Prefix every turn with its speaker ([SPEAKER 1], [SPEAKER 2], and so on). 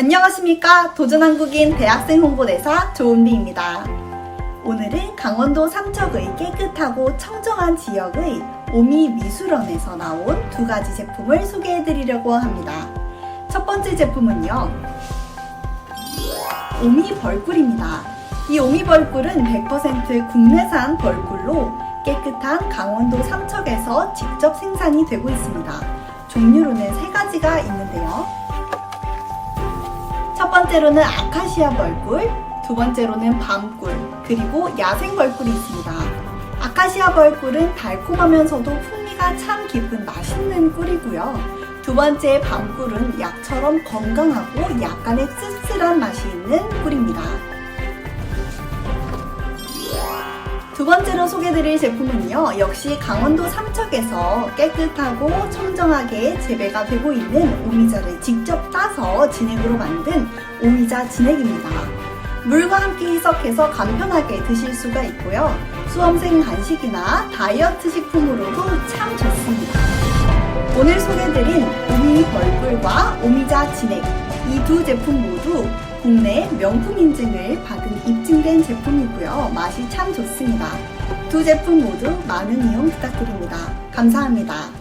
[SPEAKER 1] 안녕하십니까. 도전한국인 대학생 홍보대사 조은비입니다. 오늘은 강원도 삼척의 깨끗하고 청정한 지역의 오미 미술원에서 나온 두 가지 제품을 소개해 드리려고 합니다. 첫 번째 제품은요. 오미 벌꿀입니다. 이 오미 벌꿀은 100% 국내산 벌꿀로 깨끗한 강원도 삼척에서 직접 생산이 되고 있습니다. 종류로는 세 가지가 있는데요. 첫 번째로는 아카시아 벌꿀, 두 번째로는 밤꿀, 그리고 야생 벌꿀이 있습니다. 아카시아 벌꿀은 달콤하면서도 풍미가 참 깊은 맛있는 꿀이고요. 두 번째 밤꿀은 약처럼 건강하고 약간의 씁쓸한 맛이 있는 꿀입니다. 두 번째로 소개드릴 제품은요, 역시 강원도 삼척에서 깨끗하고 청정하게 재배가 되고 있는 오미자를 직접 따서 진액으로 만든 오미자 진액입니다. 물과 함께 희석해서 간편하게 드실 수가 있고요. 수험생 간식이나 다이어트 식품으로도 참 좋습니다. 오늘 소개드린 오미 벌꿀과 오미자 진액 이 두 제품 모두 국내 명품 인증을 받은 입증된 제품이고요. 맛이 참 좋습니다. 두 제품 모두 많은 이용 부탁드립니다. 감사합니다.